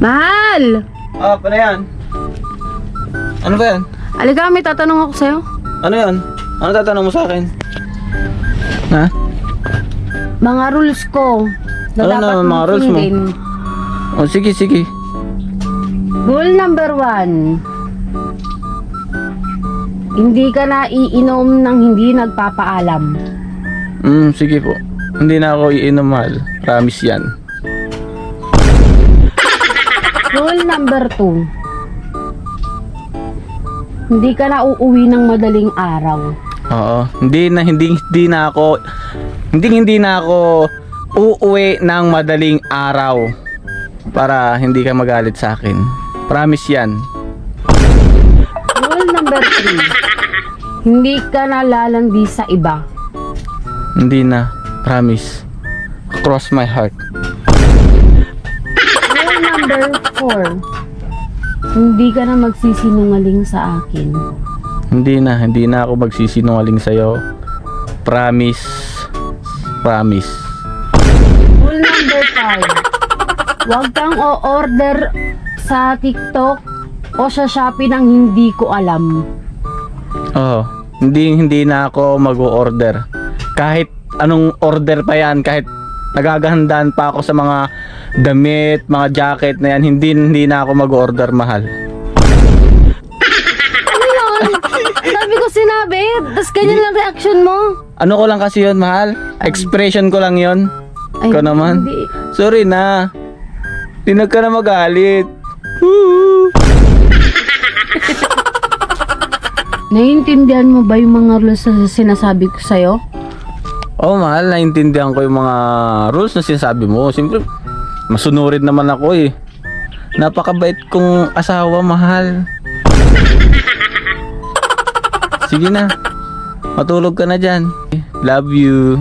Mahal! Ah, pa yan. Ano ba yan? Alika, may tatanong ako sa'yo. Ano yan? Ano tatanong mo sa akin? Ha? Mga rules ko. Na Ano dapat mong mga rules mo? sundin. O sige, sige. Rule number one. Hindi ka na iinom ng hindi nagpapaalam. Hmm, sige po. Hindi na ako iinom mahal. Promise yan. Rule number two. Hindi ka na uuwi ng madaling araw. Oo. Hindi na hindi hindi na ako hindi hindi na ako uuwi ng madaling araw para hindi ka magalit sa akin. Promise yan. Rule number three. Hindi ka na lalandi sa iba. Hindi na. Promise. Cross my heart. Rule number four. Hindi ka na magsisinungaling sa akin. Hindi na. Hindi na ako magsisinungaling sa'yo. Promise. Promise. Rule number five. Huwag kang o-order sa TikTok o sa Shopee ng hindi ko alam. Oo. Hindi hindi na ako mag-order. Kahit anong order pa yan, kahit nagagahandaan pa ako sa mga damit, mga jacket na yan, hindi hindi na ako mag-order mahal. Ano yun? Sabi ko sinabi, tapos ganyan lang reaction mo. Ano ko lang kasi yun, mahal? Expression ko lang yun. Ay, Ikaw naman. Hindi. Sorry na. Tinag ka na magalit. Woo! Naiintindihan mo ba yung mga rules na sinasabi ko sa'yo? Oh, mahal, naintindihan ko yung mga rules na sinasabi mo. Siyempre, masunurin naman ako eh. Napakabait kong asawa, mahal. Sige na. Matulog ka na dyan. Love you.